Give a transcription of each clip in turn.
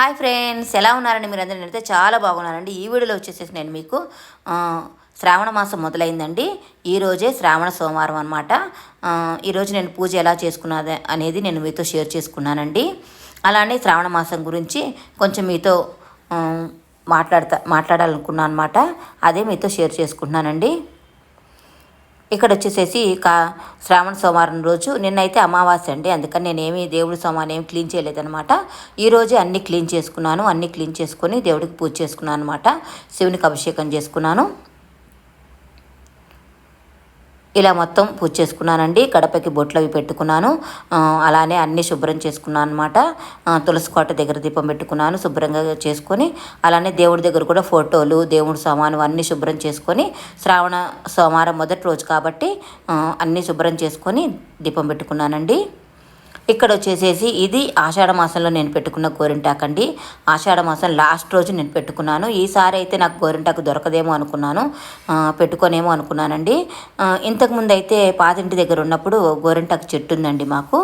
Hi friends ఎలా ఉన్నారండి మీరు అందరూ నేనైతే చాలా బాగున్నారండి ఈ వీడియోలో వచ్చేసేసి నేను మీకు శ్రావణ మాసం మొదలైందండి. ఈరోజే శ్రావణ సోమవారం అనమాట ఈరోజు నేను పూజ ఎలా చేసుకున్నది అనేది నేను మీతో షేర్ చేసుకున్నానండి. అలానే శ్రావణ మాసం గురించి కొంచెం మీతో మాట్లాడతా మాట్లాడాలనుకున్నాను అనమాట అదే మీతో షేర్ చేసుకుంటున్నానండి. ఇక్కడ వచ్చేసేసి కా శ్రావణ సోమవారం రోజు నిన్నైతే అమావాస్య అండి. అందుకని నేను ఏమి దేవుడి సోమాన్ని ఏమి క్లీన్ చేయలేదనమాట ఈరోజే అన్నీ క్లీన్ చేసుకున్నాను అన్నీ క్లీన్ చేసుకొని దేవుడికి పూజ చేసుకున్నాను అనమాట శివునికి అభిషేకం చేసుకున్నాను. ఇలా మొత్తం పూజ చేసుకున్నానండి. గడపకి బొట్లు అవి పెట్టుకున్నాను. అలానే అన్నీ శుభ్రం చేసుకున్నాను అనమాట తులసి కోట దగ్గర దీపం పెట్టుకున్నాను శుభ్రంగా చేసుకొని అలానే దేవుడి దగ్గర కూడా ఫోటోలు దేవుడి సామాను అన్నీ శుభ్రం చేసుకొని శ్రావణ సోమవారం మొదటి రోజు కాబట్టి అన్నీ శుభ్రం చేసుకొని దీపం పెట్టుకున్నానండి. ఇక్కడ వచ్చేసేసి ఇది ఆషాఢ మాసంలో నేను పెట్టుకున్న గోరింటాకు అండి. ఆషాఢ మాసం లాస్ట్ రోజు నేను పెట్టుకున్నాను. ఈసారి అయితే నాకు గోరింటాకు దొరకదేమో అనుకున్నాను. పెట్టుకోనేమో అనుకున్నానండి. ఇంతకుముందు అయితే పాతింటి దగ్గర ఉన్నప్పుడు గోరింటాకు చెట్టు ఉందండి మాకు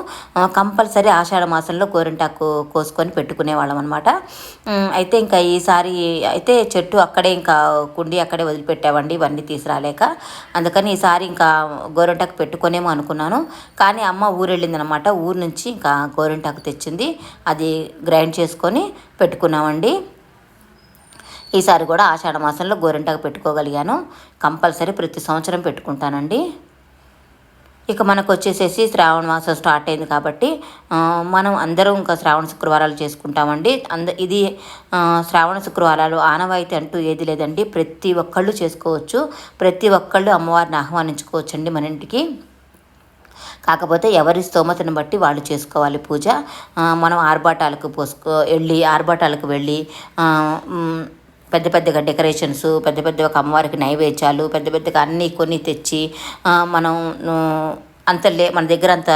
కంపల్సరీ ఆషాఢ మాసంలో గోరింటాకు కోసుకొని పెట్టుకునేవాళ్ళం అనమాట అయితే ఇంకా ఈసారి అయితే చెట్టు అక్కడే ఇంకా కుండి అక్కడే వదిలిపెట్టామండి. ఇవన్నీ తీసుకురాలేక. అందుకని ఈసారి ఇంకా గోరింటాకు పెట్టుకోనేమో అనుకున్నాను. కానీ అమ్మ ఊరు వెళ్ళిందనమాట ఊరు నుంచి ఇంకా గోరింటాకు తెచ్చింది. అది గ్రైండ్ చేసుకొని పెట్టుకున్నామండి. ఈసారి కూడా ఆషాఢ మాసంలో గోరింటాకు పెట్టుకోగలిగాను. కంపల్సరీ ప్రతి సంవత్సరం పెట్టుకుంటానండి. ఇక మనకు వచ్చేసేసి శ్రావణ మాసం స్టార్ట్ అయింది కాబట్టి మనం అందరం ఇంకా శ్రావణ శుక్రవారాలు చేసుకుంటామండి. అంద ఇది శ్రావణ శుక్రవారాలు ఆనవాయితీ అంటూ ఏది లేదండి. ప్రతి ఒక్కళ్ళు చేసుకోవచ్చు. ప్రతి ఒక్కళ్ళు అమ్మవారిని ఆహ్వానించుకోవచ్చండి మన ఇంటికి. కాకపోతే ఎవరి స్తోమతను బట్టి వాళ్ళు చేసుకోవాలి పూజ. మనం ఆర్భాటాలకు పోసుకో వెళ్ళి ఆర్భాటాలకు వెళ్ళి పెద్ద పెద్దగా డెకరేషన్స్ పెద్ద పెద్ద ఒక అమ్మవారికి నైవేద్యాలు పెద్ద పెద్దగా అన్నీ కొన్ని తెచ్చి మనం అంత లే మన దగ్గర అంత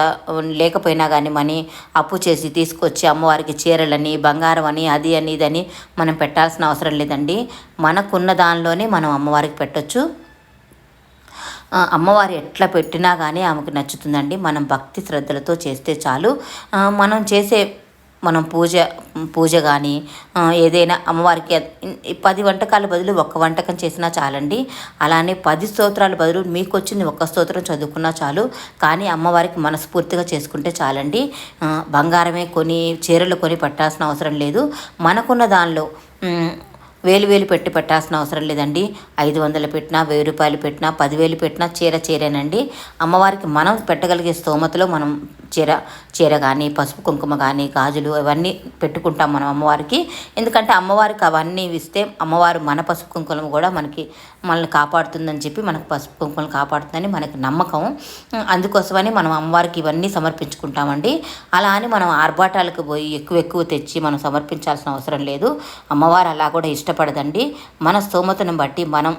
లేకపోయినా కానీ మనీ అప్పు చేసి తీసుకొచ్చి అమ్మవారికి చీరలని బంగారం అని అది అని ఇదని మనం పెట్టాల్సిన అవసరం లేదండి. మనకున్న దానిలోనే మనం అమ్మవారికి పెట్టొచ్చు. అమ్మవారు ఎట్లా పెట్టినా కానీ ఆమెకు నచ్చుతుందండి. మనం భక్తి శ్రద్ధలతో చేస్తే చాలు. మనం చేసే మనం పూజ పూజ కానీ ఏదైనా అమ్మవారికి పది వంటకాల బదులు ఒక్క వంటకం చేసినా చాలండి. అలానే పది స్తోత్రాల బదులు మీకు వచ్చింది ఒక్క స్తోత్రం చదువుకున్నా చాలు. కానీ అమ్మవారికి మనస్ఫూర్తిగా చేసుకుంటే చాలండి. బంగారమే కొని చీరలు కొని పెట్టాల్సిన అవసరం లేదు. మనకున్న దానిలో వేలు వేలు పెట్టి పెట్టాల్సిన అవసరం లేదండి. ఐదు వందలు పెట్టినా వెయ్యి రూపాయలు పెట్టినా పదివేలు పెట్టినా చీర చీరేనండి. అమ్మవారికి మనం పెట్టగలిగే స్తోమతలో మనం చీర చీర కానీ పసుపు కుంకుమ కానీ గాజులు అవన్నీ పెట్టుకుంటాం మనం అమ్మవారికి. ఎందుకంటే అమ్మవారికి అవన్నీ ఇస్తే అమ్మవారు మన పసుపు కుంకుమ కూడా మనకి మనల్ని కాపాడుతుందని చెప్పి మనకు పసుపు కుంకుమలు కాపాడుతుందని మనకు నమ్మకం. అందుకోసమని మనం అమ్మవారికి ఇవన్నీ సమర్పించుకుంటామండి. అలా అని మనం ఆర్భాటాలకు పోయి ఎక్కువ ఎక్కువ తెచ్చి మనం సమర్పించాల్సిన అవసరం లేదు. అమ్మవారు అలా కూడా ఇష్టపడదండి. మన స్తోమతను బట్టి మనం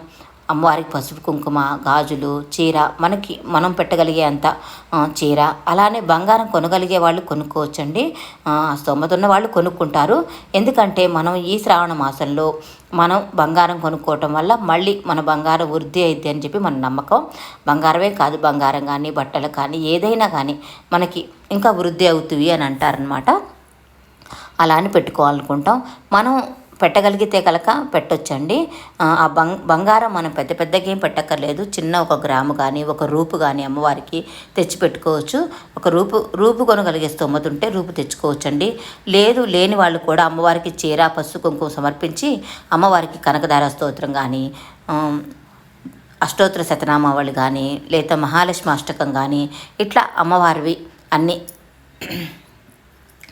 అమ్మవారికి పసుపు కుంకుమ గాజులు చీర మనకి మనం పెట్టగలిగే అంత చీర అలానే బంగారం కొనగలిగే వాళ్ళు కొనుక్కోవచ్చండి. ఆ, స్తోమత ఉన్న వాళ్ళు కొనుక్కుంటారు. ఎందుకంటే మనం ఈ శ్రావణ మాసంలో మనం బంగారం కొనుక్కోవటం వల్ల మళ్ళీ మన బంగారం వృద్ధి అయింది అని చెప్పి మన నమ్మకం. బంగారమే కాదు బంగారం కానీ బట్టలు కానీ ఏదైనా కానీ మనకి ఇంకా వృద్ధి అవుతుంది అని అంటారనమాట అలా అని పెట్టుకోవాలనుకుంటాం. మనం పెట్టగలిగితే కనుక పెట్టొచ్చండి. ఆ బంగ్ బంగారం మనం పెద్ద పెద్దగా ఏం పెట్టక్కర్లేదు. చిన్న ఒక గ్రాము కానీ ఒక రూపు కానీ అమ్మవారికి తెచ్చి పెట్టుకోవచ్చు. ఒక రూపు రూపు కొనగలిగే స్తోమత ఉంటే రూపు తెచ్చుకోవచ్చండి. లేదు లేని వాళ్ళు కూడా అమ్మవారికి చీర పసుపు కుంకుమ సమర్పించి అమ్మవారికి కనకదార స్తోత్రం కానీ అష్టోత్తర శతనామావళి కానీ లేదా మహాలక్ష్మి అష్టకం కానీ ఇట్లా అమ్మవారివి అన్నీ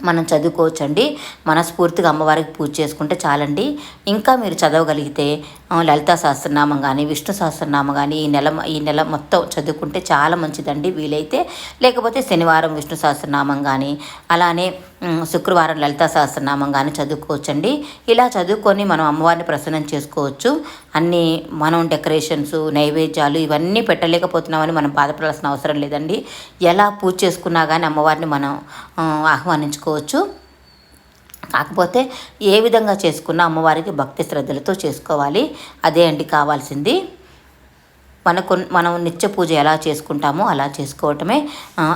మనం చదువుకోవచ్చండి. మనస్ఫూర్తిగా అమ్మవారికి పూజ చేసుకుంటే చాలండి. ఇంకా మీరు చదవగలిగితే లలితా సహస్రనామం కానీ విష్ణు సహస్రనామం కానీ ఈ నెల ఈ నెల మొత్తం చదువుకుంటే చాలా మంచిదండి వీలైతే. లేకపోతే శనివారం విష్ణు సహస్రనామం కానీ అలానే శుక్రవారం లలితా సహస్రనామం కానీ చదువుకోవచ్చండి. ఇలా చదువుకొని మనం అమ్మవారిని ప్రసన్నం చేసుకోవచ్చు. అన్నీ మనం డెకరేషన్స్ నైవేద్యాలు ఇవన్నీ పెట్టలేకపోతున్నామని మనం బాధపడాల్సిన అవసరం లేదండి. ఎలా పూజ చేసుకున్నా కానీ అమ్మవారిని మనం ఆహ్వానించుకోవచ్చు. కాకపోతే ఏ విధంగా చేసుకున్నా అమ్మవారికి భక్తి శ్రద్ధలతో చేసుకోవాలి. అదే అండి కావాల్సింది. మనకు మనం నిత్య పూజ ఎలా చేసుకుంటామో అలా చేసుకోవటమే.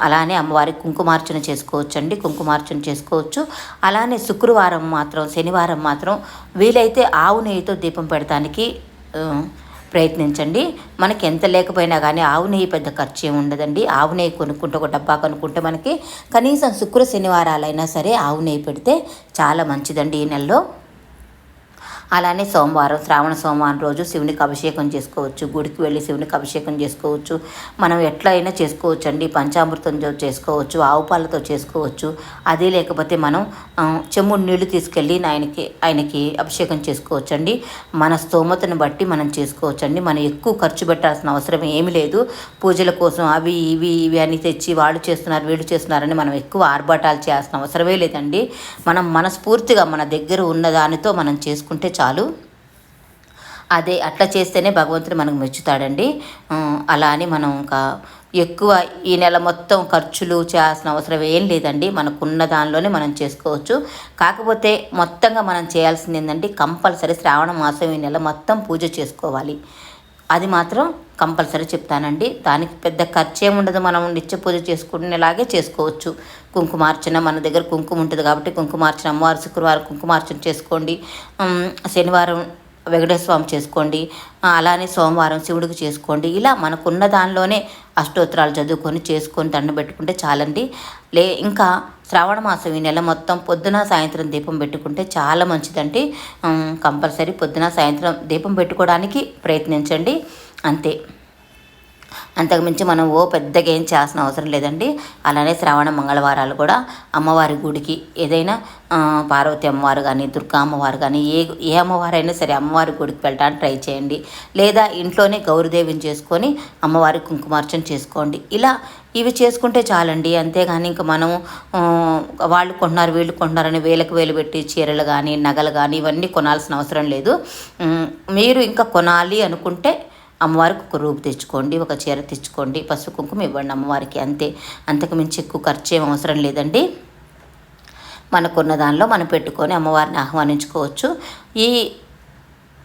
అలానే అమ్మవారికి కుంకుమార్చన చేసుకోవచ్చండి. కుంకుమార్చన చేసుకోవచ్చు. అలానే శుక్రవారం మాత్రం శనివారం మాత్రం వీలైతే ఆవు నెయ్యితో దీపం పెడతానికి ప్రయత్నించండి. మనకి ఎంత లేకపోయినా కానీ ఆవు నెయ్యి పెద్ద ఖర్చు ఏమి ఉండదండి. ఆవు నెయ్యి కొనుక్కుంటే ఒక డబ్బా కొనుక్కుంటే మనకి కనీసం శుక్ర శనివారాలైనా సరే ఆవు నెయ్యి పెడితే చాలా మంచిదండి ఈ నెలలో. అలానే సోమవారం శ్రావణ సోమవారం రోజు శివునికి అభిషేకం చేసుకోవచ్చు. గుడికి వెళ్ళి శివునికి అభిషేకం చేసుకోవచ్చు. మనం ఎట్లా అయినా చేసుకోవచ్చు అండి పంచామృతంతో చేసుకోవచ్చు ఆవు పాలతో చేసుకోవచ్చు. అదే లేకపోతే మనం చెమ్ముడు నీళ్ళు తీసుకెళ్ళి ఆయనకి ఆయనకి అభిషేకం చేసుకోవచ్చు అండి మన స్తోమతను బట్టి మనం చేసుకోవచ్చు అండి మనం ఎక్కువ ఖర్చు పెట్టాల్సిన అవసరం ఏమీ లేదు. పూజల కోసం అవి ఇవి ఇవి అని తెచ్చి వాళ్ళు చేస్తున్నారు వీళ్ళు చేస్తున్నారని మనం ఎక్కువ ఆర్భాటాలు చేయాల్సిన అవసరమే లేదండి. మనం మనస్ఫూర్తిగా మన దగ్గర ఉన్న దానితో మనం చేసుకుంటే చాలా. అదే అట్లా చేస్తేనే భగవంతుడు మనకు మెచ్చుతాడండి. అలా అని మనం ఇంకా ఎక్కువ ఈ నెల మొత్తం ఖర్చులు చేయాల్సిన అవసరం ఏం లేదండి. మనకున్న దానిలోనే మనం చేసుకోవచ్చు. కాకపోతే మొత్తంగా మనం చేయాల్సింది ఏంటంటే కంపల్సరీ శ్రావణ మాసం ఈ నెల మొత్తం పూజ చేసుకోవాలి. అది మాత్రం కంపల్సరీ చెప్తానండి. దానికి పెద్ద ఖర్చు ఉండదు మనం నిత్య పూజ చేసుకునేలాగే చేసుకోవచ్చు. కుంకుమార్చన మన దగ్గర కుంకుమ ఉంటుంది కాబట్టి కుంకుమార్చన అమ్మవారు శుక్రవారం కుంకుమార్చన చేసుకోండి. శనివారం వెంకటేశ్వర స్వామి చేసుకోండి. అలానే సోమవారం శివుడికి చేసుకోండి. ఇలా మనకున్న దానిలోనే అష్టోత్తరాలు చదువుకొని చేసుకొని దండం పెట్టుకుంటే చాలండి. లే ఇంకా శ్రావణ మాసం ఈ నెల మొత్తం పొద్దున సాయంత్రం దీపం పెట్టుకుంటే చాలా మంచిదండి. కంపల్సరీ పొద్దున సాయంత్రం దీపం పెట్టుకోవడానికి ప్రయత్నించండి. అంతే. అంతకుమించి మనం ఓ పెద్దగా ఏం చేయాల్సిన అవసరం లేదండి. అలానే శ్రావణ మంగళవారాలు కూడా అమ్మవారి గుడికి ఏదైనా పార్వతి అమ్మవారు కానీ దుర్గా అమ్మవారు కానీ ఏ ఏ అమ్మవారైనా సరే అమ్మవారి గుడికి వెళ్ళడానికి ట్రై చేయండి. లేదా ఇంట్లోనే గౌరీదేవిని చేసుకొని అమ్మవారి కుంకుమార్చన చేసుకోండి. ఇలా ఇవి చేసుకుంటే చాలండి. అంతేగాని ఇంకా మనం వాళ్ళు కొన్నారు వీళ్ళు కొన్నారని వేలకు వేలు పెట్టి చీరలు కానీ నగలు కానీ ఇవన్నీ కొనాల్సిన అవసరం లేదు. మీరు ఇంకా కొనాలి అనుకుంటే అమ్మవారికి ఒక రూపు తెచ్చుకోండి ఒక చీర తెచ్చుకోండి పసుపు కుంకుమ ఇవ్వండి అమ్మవారికి అంతే. అంతకు మించి ఎక్కువ ఖర్చు ఏం అవసరం లేదండి. మనకున్న దానిలో మనం పెట్టుకొని అమ్మవారిని ఆహ్వానించుకోవచ్చు. ఈ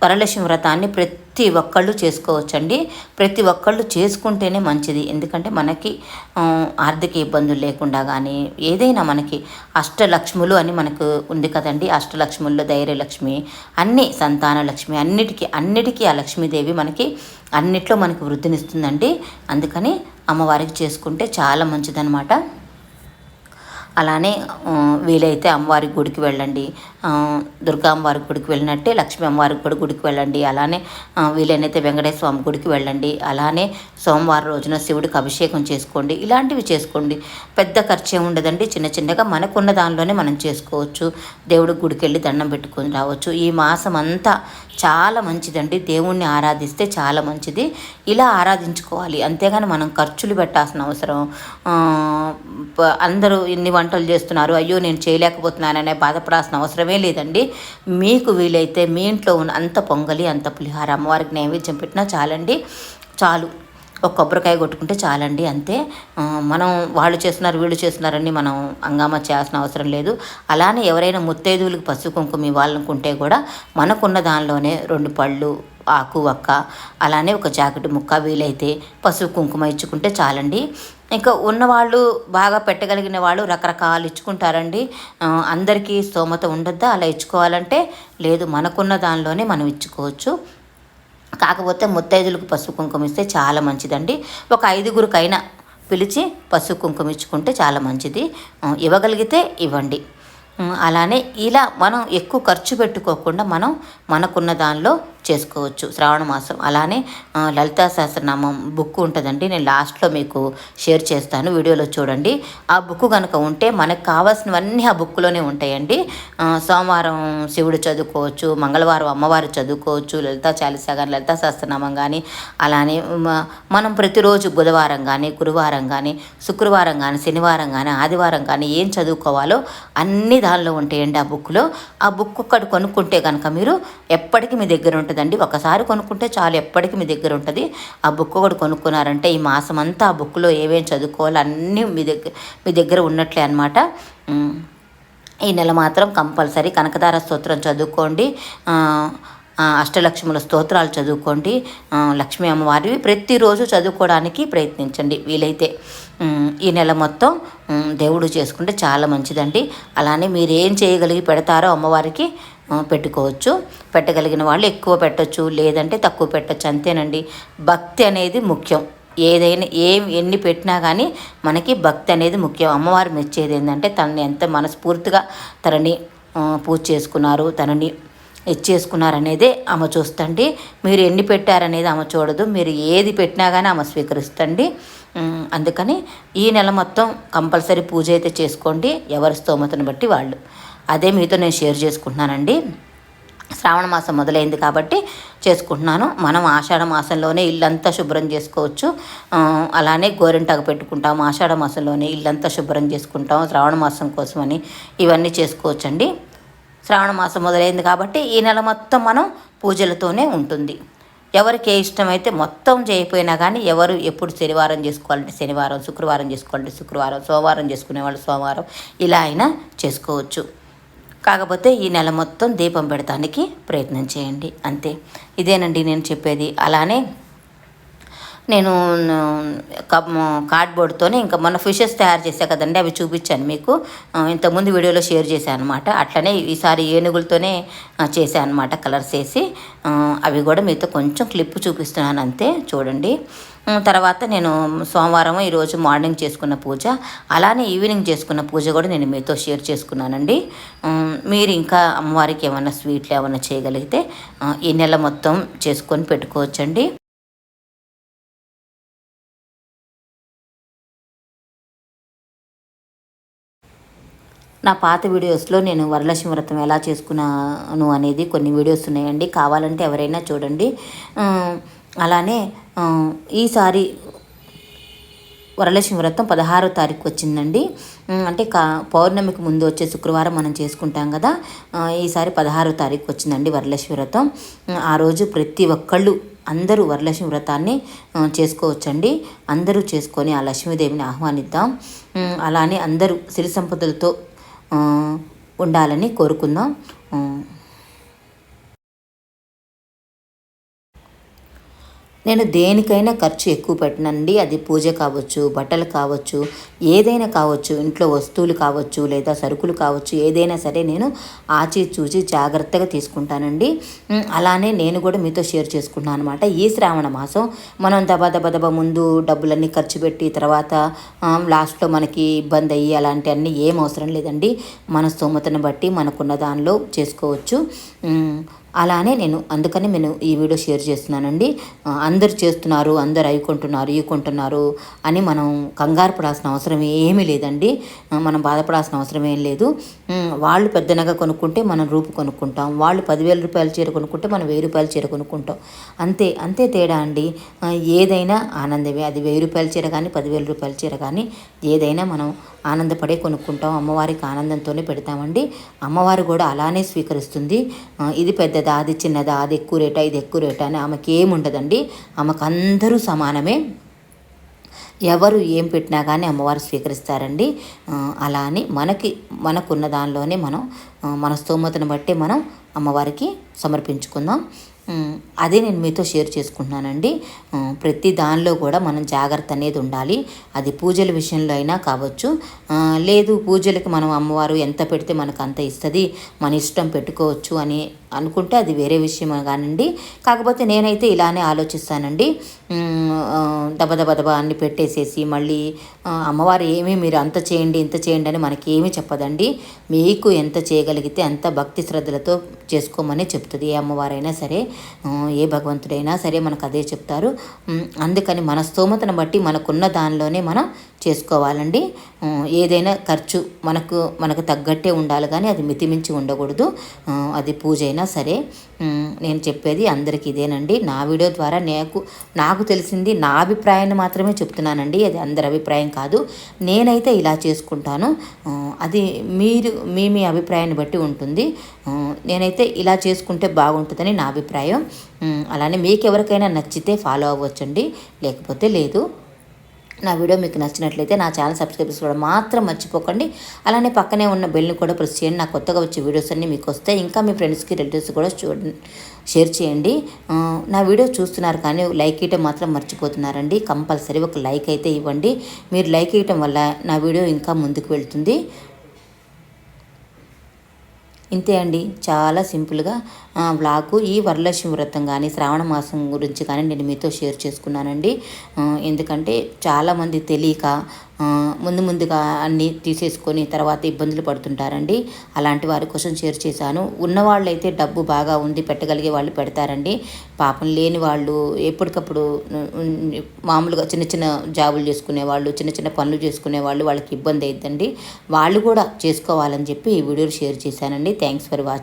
వరలక్ష్మి వ్రతాన్ని ప్రతి ఒక్కళ్ళు చేసుకోవచ్చండి. ప్రతి ఒక్కళ్ళు చేసుకుంటేనే మంచిది. ఎందుకంటే మనకి ఆర్థిక ఇబ్బందులు లేకుండా కానీ ఏదైనా మనకి అష్టలక్ష్ములు అని మనకు ఉంది కదండి. అష్టలక్ష్ముల్లో ధైర్యలక్ష్మి అన్ని సంతాన లక్ష్మి అన్నిటికీ అన్నిటికీ ఆ లక్ష్మీదేవి మనకి అన్నిట్లో మనకి వృద్ధినిస్తుందండి. అందుకని అమ్మవారికి చేసుకుంటే చాలా మంచిదన్నమాట. అలానే వీలైతే అమ్మవారి గుడికి వెళ్ళండి. దుర్గా అమ్మవారి గుడికి వెళ్ళినట్టే లక్ష్మీ అమ్మవారి కూడా గుడికి వెళ్ళండి. అలానే వీలైనైతే వెంకటేశ్వర స్వామి గుడికి వెళ్ళండి. అలానే సోమవారం రోజున శివుడికి అభిషేకం చేసుకోండి. ఇలాంటివి చేసుకోండి. పెద్ద ఖర్చు ఉండదండి. చిన్న చిన్నగా మనకున్న దానిలోనే మనం చేసుకోవచ్చు. దేవుడి గుడికి వెళ్ళి దండం పెట్టుకొని రావచ్చు. ఈ మాసం అంతా చాలా మంచిదండి. దేవుణ్ణి ఆరాధిస్తే చాలా మంచిది. ఇలా ఆరాధించుకోవాలి. అంతేగాని మనం ఖర్చులు పెట్టాల్సిన అవసరం. అందరూ ఇన్ని వంటలు చేస్తున్నారు? అయ్యో నేను చేయలేకపోతున్నాననే బాధపడాల్సిన అవసరమే లేదండి. మీకు వీలైతే మీ ఇంట్లో ఉన్న అంత పొంగలి అంత పులిహార అమ్మవారికి నైవేద్యం పెట్టినా చాలండి. చాలు. ఒక కొబ్బరికాయ కొట్టుకుంటే చాలండి అంతే. మనం వాళ్ళు చేస్తున్నారు వీళ్ళు చేస్తున్నారని మనం హంగామా చేయాల్సిన అవసరం లేదు. అలానే ఎవరైనా ముత్తైదువులకు పసుపు కుంకుమ ఇవ్వాలనుకుంటే కూడా మనకున్న దానిలోనే రెండు పళ్ళు ఆకు వక్క అలానే ఒక జాకెట్ ముక్క వీలైతే పసుపు కుంకుమ ఇచ్చుకుంటే చాలండి. ఇంకా ఉన్నవాళ్ళు బాగా పెట్టగలిగిన వాళ్ళు రకరకాలు ఇచ్చుకుంటారండి. అందరికీ స్తోమత ఉండద్దా? అలా ఇచ్చుకోవాలంటే లేదు మనకున్న దానిలోనే మనం ఇచ్చుకోవచ్చు. కాకపోతే ముత్తైదులకు పసుపు కుంకుమ ఇస్తే చాలా మంచిదండి. ఒక ఐదుగురికైనా పిలిచి పసుపు కుంకుమ ఇచ్చుకుంటే చాలా మంచిది. ఇవ్వగలిగితే ఇవ్వండి. అలానే ఇలా మనం ఎక్కువ ఖర్చు పెట్టుకోకుండా మనం మనకున్న దానిలో చేసుకోవచ్చు. శ్రావణ మాసం. అలానే లలితా సహస్రనామం బుక్ ఉంటుందండి. నేను లాస్ట్లో మీకు షేర్ చేస్తాను. వీడియోలో చూడండి. ఆ బుక్ కనుక ఉంటే మనకు కావాల్సినవన్నీ ఆ బుక్లోనే ఉంటాయండి. సోమవారం శివుడు చదువుకోవచ్చు మంగళవారం అమ్మవారు చదువుకోవచ్చు లలితా చాలీసా కానీ లలితా సహస్రనామం కానీ అలానే మనం ప్రతిరోజు బుధవారం కానీ గురువారం కానీ శుక్రవారం కానీ శనివారం కానీ ఆదివారం కానీ ఏం చదువుకోవాలో అన్ని దానిలో ఉంటాయండి ఆ బుక్లో. ఆ బుక్ ఒక్కటి కొనుక్కుంటే కనుక మీరు ఎప్పటికీ మీ దగ్గర ఉంటుంది. ఉంటుందండి ఒకసారి కొనుక్కుంటే చాలు ఎప్పటికీ మీ దగ్గర ఉంటుంది. ఆ బుక్ ఒకటి కొనుక్కున్నారంటే ఈ మాసం అంతా ఆ బుక్లో ఏమేమి చదువుకోవాలో అన్నీ మీ దగ్గర మీ దగ్గర ఉన్నట్లే అనమాట ఈ నెల మాత్రం కంపల్సరీ కనకదార స్తోత్రం చదువుకోండి. అష్టలక్ష్ముల స్తోత్రాలు చదువుకోండి. లక్ష్మీ అమ్మవారివి ప్రతిరోజు చదువుకోవడానికి ప్రయత్నించండి. వీలైతే ఈ నెల మొత్తం దేవుడు చేసుకుంటే చాలా మంచిదండి. అలానే మీరు ఏం చేయగలిగి పెడతారో అమ్మవారికి పెట్టుకోవచ్చు. పెట్టగలిగిన వాళ్ళు ఎక్కువ పెట్టచ్చు లేదంటే తక్కువ పెట్టచ్చు. అంతేనండి. భక్తి అనేది ముఖ్యం. ఏదైనా ఏం ఎన్ని పెట్టినా కానీ మనకి భక్తి అనేది ముఖ్యం. అమ్మవారు మెచ్చేది ఏంటంటే తనని ఎంత మనస్ఫూర్తిగా తనని పూజ చేసుకున్నారు తనని ఇచ్చేసుకున్నారనేదే ఆమె చూస్తండి. మీరు ఎన్ని పెట్టారనేది ఆమె చూడదు. మీరు ఏది పెట్టినా కానీ ఆమె స్వీకరిస్తండి. అందుకని ఈ నెల మొత్తం కంపల్సరీ పూజ అయితే చేసుకోండి. ఎవరి స్తోమతను బట్టి వాళ్ళు. అదే మీతో నేను షేర్ చేసుకుంటున్నానండి. శ్రావణ మాసం మొదలైంది కాబట్టి చేసుకుంటున్నాను. మనం ఆషాఢ మాసంలోనే ఇల్లంతా శుభ్రం చేసుకోవచ్చు. అలానే గోరింటాకు పెట్టుకుంటాం. ఆషాఢ మాసంలోనే ఇల్లంతా శుభ్రం చేసుకుంటాం. శ్రావణ మాసం కోసమని ఇవన్నీ చేసుకోవచ్చండి. శ్రావణ మాసం మొదలైంది కాబట్టి ఈ నెల మొత్తం మనం పూజలతోనే ఉంటుంది. ఎవరికి ఏ ఇష్టమైతే మొత్తం చేయకపోయినా కానీ ఎవరు ఎప్పుడు శనివారం చేసుకోవాలంటే శనివారం శుక్రవారం చేసుకోవాలంటే శుక్రవారం సోమవారం చేసుకునే వాళ్ళు సోమవారం ఇలా అయినా చేసుకోవచ్చు. కాకపోతే ఈ నెల మొత్తం దీపం పెడతానికి ప్రయత్నం చేయండి. అంతే. ఇదేనండి నేను చెప్పేది. అలానే నేను కార్డ్బోర్డ్తోనే ఇంకా మన ఫిషెస్ తయారు చేసా కదండి అవి చూపించాను మీకు. ఇంతకుముందు వీడియోలో షేర్ చేశాను అనమాట అట్లనే ఈసారి ఏనుగులతోనే చేశాను అనమాట కలర్స్ వేసి. అవి కూడా మీతో కొంచెం క్లిప్ చూపిస్తున్నాను అంతే చూడండి. తర్వాత నేను సోమవారం ఈరోజు మార్నింగ్ చేసుకున్న పూజ అలానే ఈవినింగ్ చేసుకున్న పూజ కూడా నేను మీతో షేర్ చేసుకున్నానండి. మీరు ఇంకా అమ్మవారికి ఏమైనా స్వీట్లు ఏమైనా చేయగలిగితే ఈ నెల మొత్తం చేసుకొని పెట్టుకోవచ్చండి. నా పాత వీడియోస్లో నేను వరలక్ష్మి వ్రతం ఎలా చేసుకున్నాను అనేది కొన్ని వీడియోస్ ఉన్నాయండి. కావాలంటే ఎవరైనా చూడండి. అలానే ఈసారి వరలక్ష్మి వ్రతం పదహారో తారీఖు వచ్చిందండి. అంటే కా పౌర్ణమికి ముందు వచ్చే శుక్రవారం మనం చేసుకుంటాం కదా. ఈసారి పదహారో తారీఖు వచ్చిందండి వరలక్ష్మి వ్రతం. ఆ రోజు ప్రతి ఒక్కళ్ళు అందరూ వరలక్ష్మి వ్రతాన్ని చేసుకోవచ్చండి. అందరూ చేసుకొని ఆ లక్ష్మీదేవిని ఆహ్వానిద్దాం. అలానే అందరూ సిరి సంపదలతో ఉండాలని కోరుకుందాం. నేను దేనికైనా ఖర్చు ఎక్కువ పెట్టనండి. అది పూజ కావచ్చు బట్టలు కావచ్చు ఏదైనా కావచ్చు ఇంట్లో వస్తువులు కావచ్చు లేదా సరుకులు కావచ్చు ఏదైనా సరే నేను ఆచి చూచి జాగ్రత్తగా తీసుకుంటానండి. అలానే నేను కూడా మీతో షేర్ చేసుకుంటున్నాను అనమాట ఈ శ్రావణ మాసం మనం దబ దబ దబ ముందు డబ్బులన్నీ ఖర్చు పెట్టి తర్వాత లాస్ట్లో మనకి ఇబ్బంది అయ్యి అలాంటి అన్నీ ఏం అవసరం లేదండి. మన స్తోమతను బట్టి మనకున్న దానిలో చేసుకోవచ్చు. అలానే నేను అందుకని నేను ఈ వీడియో షేర్ చేస్తున్నానండి. అందరు చేస్తున్నారు అందరు అవి కొంటున్నారు ఇవి కొంటున్నారు అని మనం కంగారు పడాల్సిన అవసరం ఏమీ లేదండి. మనం బాధపడాల్సిన అవసరం ఏం లేదు. వాళ్ళు పెద్దనగా కొనుక్కుంటే మనం రూపు కొనుక్కుంటాం. వాళ్ళు పదివేల రూపాయల చీర కొనుక్కుంటే మనం వెయ్యి రూపాయల చీర కొనుక్కుంటాం. అంతే అంతే తేడా అండి. ఏదైనా ఆనందమే. అది వెయ్యి రూపాయల చీర కానీ పదివేల రూపాయల చీర కానీ ఏదైనా మనం ఆనందపడే కొనుక్కుంటాం. అమ్మవారికి ఆనందంతోనే పెడతామండి. అమ్మవారు కూడా అలానే స్వీకరిస్తుంది. ఇది పెద్దదా అది చిన్నదా అది ఎక్కువ రేటా ఇది ఎక్కువ రేటా అని ఆమెకి ఏముండదండి ఆమెకు అందరూ సమానమే. ఎవరు ఏం పెట్టినా కానీ అమ్మవారు స్వీకరిస్తారండి. అలా అని మనకి మనకున్న దానిలోనే మనం మన స్తోమతను బట్టి మనం అమ్మవారికి సమర్పించుకుందాం. అదే నేను మీతో షేర్ చేసుకుంటున్నానండి. ప్రతి దానిలో కూడా మనం జాగ్రత్త అనేది ఉండాలి. అది పూజల విషయంలో అయినా కావచ్చు. లేదు పూజలకి మనం అమ్మవారు ఎంత పెడితే మనకు అంత ఇస్తుంది మన ఇష్టం పెట్టుకోవచ్చు అని అనుకుంటే అది వేరే విషయం కానండి. కాకపోతే నేనైతే ఇలానే ఆలోచిస్తానండి. దబ దబ అన్ని పెట్టేసేసి మళ్ళీ అమ్మవారు ఏమీ మీరు అంత చేయండి ఇంత చేయండి అని మనకి ఏమీ చెప్పదండి. మీకు ఎంత చేయగలిగితే అంత భక్తి శ్రద్ధలతో చేసుకోమని చెప్తుంది ఏ అమ్మవారైనా సరే. ఏ భగవంతుడైనా సరే మనకు అదే చెప్తారు. అందుకని మన స్తోమతను బట్టి మనకున్న దానిలోనే మనం చేసుకోవాలండి. ఏదైనా ఖర్చు మనకు మనకు తగ్గట్టే ఉండాలి కానీ అది మితిమించి ఉండకూడదు. అది పూజ అయినా సరే. నేను చెప్పేది అందరికీ ఇదేనండి. నా వీడియో ద్వారా నాకు నాకు తెలిసింది నా అభిప్రాయాన్ని మాత్రమే చెప్తున్నానండి. అది అందరి అభిప్రాయం కాదు. నేనైతే ఇలా చేసుకుంటాను. అది మీరు మీ మీ అభిప్రాయాన్ని బట్టి ఉంటుంది. నేనైతే ఇలా చేసుకుంటే బాగుంటుందని నా అభిప్రాయం. అలానే మీకు ఎవరికైనా నచ్చితే ఫాలో అవ్వచ్చండి. లేకపోతే లేదు. నా వీడియో మీకు నచ్చినట్లయితే నా ఛానల్ సబ్స్క్రైబ్ చేసుకోవడం మాత్రం మర్చిపోకండి. అలానే పక్కనే ఉన్న బెల్ని కూడా ప్రెస్ చేయండి. నా కొత్తగా వచ్చే వీడియోస్ అన్నీ మీకు వస్తాయి. ఇంకా మీ ఫ్రెండ్స్కి రిలేటివ్స్ కూడా చూడండి షేర్ చేయండి. నా వీడియో చూస్తున్నారు కానీ లైక్ ఇవ్వటం మాత్రం మర్చిపోతున్నారండి. కంపల్సరీ ఒక లైక్ అయితే ఇవ్వండి. మీరు లైక్ ఇవ్వటం వల్ల నా వీడియో ఇంకా ముందుకు వెళ్తుంది. ఇంతే అండి. చాలా సింపుల్గా బ్లాగు ఈ వరలక్ష్మి వ్రతం కానీ శ్రావణ మాసం గురించి కానీ నేను మీతో షేర్ చేసుకున్నానండి. ఎందుకంటే చాలామంది తెలియక ముందు ముందుగా అన్నీ తీసేసుకొని తర్వాత ఇబ్బందులు పడుతుంటారండి. అలాంటి వారి కోసం షేర్ చేశాను. ఉన్నవాళ్ళైతే డబ్బు బాగా ఉంది పెట్టగలిగే వాళ్ళు పెడతారండి. పాపం లేని వాళ్ళు ఎప్పటికప్పుడు మామూలుగా చిన్న చిన్న జాబులు చేసుకునే వాళ్ళు చిన్న చిన్న పనులు చేసుకునే వాళ్ళు వాళ్ళకి ఇబ్బంది అవుతుందండి వాళ్ళు కూడా చేసుకోవాలని చెప్పి ఈ వీడియోలు షేర్ చేశానండి. Thanks for watching